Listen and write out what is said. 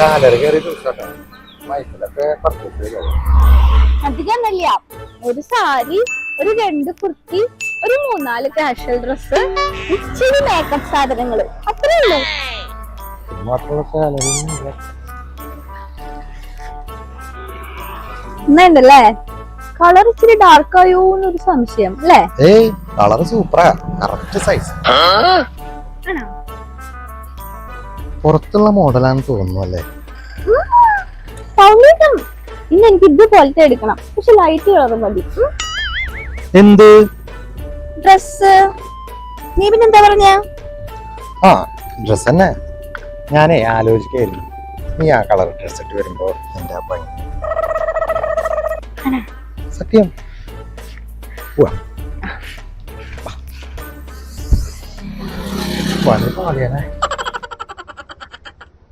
Salary കയറി വയസ്സിലൊക്കെ purchase അധികമല്ല ഒരു സാരി ഒരു രണ്ട് കുർത്തി ഒരു മൂന്നാൽ കാഷ്വൽ ഡ്രസ് ഇച്ചിരി മേക്കപ്പ് സാധനങ്ങൾ. അത്രേ ഉള്ളൂ. ഇന്നുണ്ടല്ലേ? കളർ ഇച്ചിരി ഡാർക്ക് ആയോ എന്നൊരു സംശയം അല്ലേ? കളർ സൂപ്പറാ കറക്റ്റ് സൈസ് പുറത്തുള്ള മോഡലാണെന്ന് തോന്നുന്നു അല്ലേ? സൗമ്യം ഇന്ന് എനിക്ക് ഇതുപോലത്തെ എടുക്കണം. പക്ഷെ ലൈറ്റ് കളർ മതി. എന്ത്? ഡ്രസ് നീ പിന്നെ എന്താ പറഞ്ഞ? ആ ഡ്രസ് തന്നെ. ഞാനേ ആലോചിക്കായിരുന്നു നീ ആ കളർ ഡ്രസ് ഇട്ട് വരുമ്പോ എന്റെ ഭംഗി? സത്യം. വാ വാ. പാളിയാണേ.